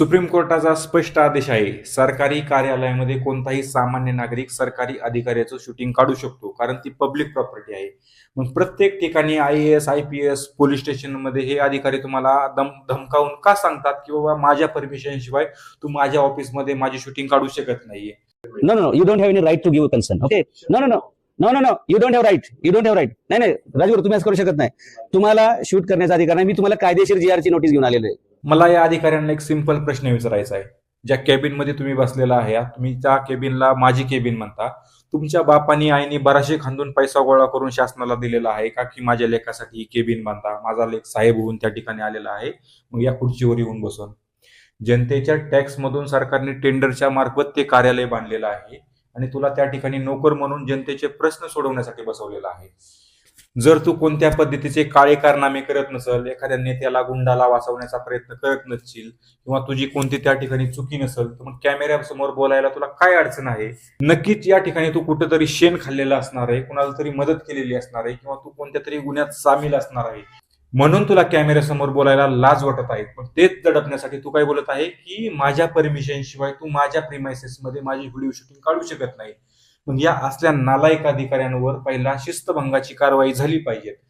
Supreme कोर्टाचा स्पष्ट आदेश आहे सरकारी कार्यालयामध्ये कोणताही सामान्य नागरिक सरकारी अधिकाऱ्याचं शूटिंग काढू शकतो कारण ती पब्लिक प्रॉपर्टी आहे मग प्रत्येक ठिकाणी I S I P S police स्टेशनमध्ये हे अधिकारी तुम्हाला दम धमकावून का सांगतात की बाबा माझ्या परमिशन शिवाय तू माझ्या ऑफिसमध्ये माझी शूटिंग काढू शकत नाहीये no no no. You don't have any right to give a consent. No no no no no no, no. You don't have right. You don't नाही नाही राजूर तुम्ही असं करू शकत नाही तुम्हाला शूट करण्याचा अधिकार नाही मी तुम्हाला कायदेशीर जी ची नोटीस घेऊन आलेलो आहे मला या अधिकाऱ्यांना एक सिंपल प्रश्न विचारायचा आहे. ज्या केबिनमध्ये तुम्ही बसलेला आहे तुम्ही त्या केबिनला माझी केबिन म्हणता. तुमच्या बापानी आईने बराशे खांदून पैसा गोळा करून शासनाला दिलेला आहे का? की माझ्या लेखासाठी ही केबिन बांधा? माझा लेख साहेब होऊन त्या ठिकाणी आलेला आहे. मग या खुर्चीवर येऊन बसून. जनतेच्या टॅक्स मधून सरकारने टेंडरच्या मार्फत ते कार्यालय बांधलेलं आहे. आणि तुला त्या ठिकाणी नोकर म्हणून जनतेचे प्रश्न सोडवण्यासाठी बसवलेला आहे. जर तू कोणत्या पद्धतीचे काळे कारनामे करत नसल एखाद्या नेत्याला गुंडाला वाचवण्याचा प्रयत्न करत नसशील किंवा तुझी कोणती त्या ठिकाणी चुकी नसल तर मग कॅमेऱ्यासमोर बोलायला तुला काय अडचण आहे? नक्कीच या ठिकाणी तू कुठंतरी शेण खाल्लेलं असणार आहे कुणाला तरी मदत केलेली असणार आहे किंवा तू कोणत्या तरी गुन्ह्यात सामील असणार आहे. म्हणून तुला कॅमेऱ्यासमोर बोलायला लाज वाटत आहे. पण तेच दडपण्यासाठी तू काय बोलत आहे? की माझ्या परमिशन शिवाय तू माझ्या प्रिमायसेसमध्ये माझी व्हिडिओ शूटिंग काढू शकत नाही. मग या असल्या नालायक अधिकाऱ्यांवर पहिला शिस्तभंगाची कारवाई झाली पाहिजे.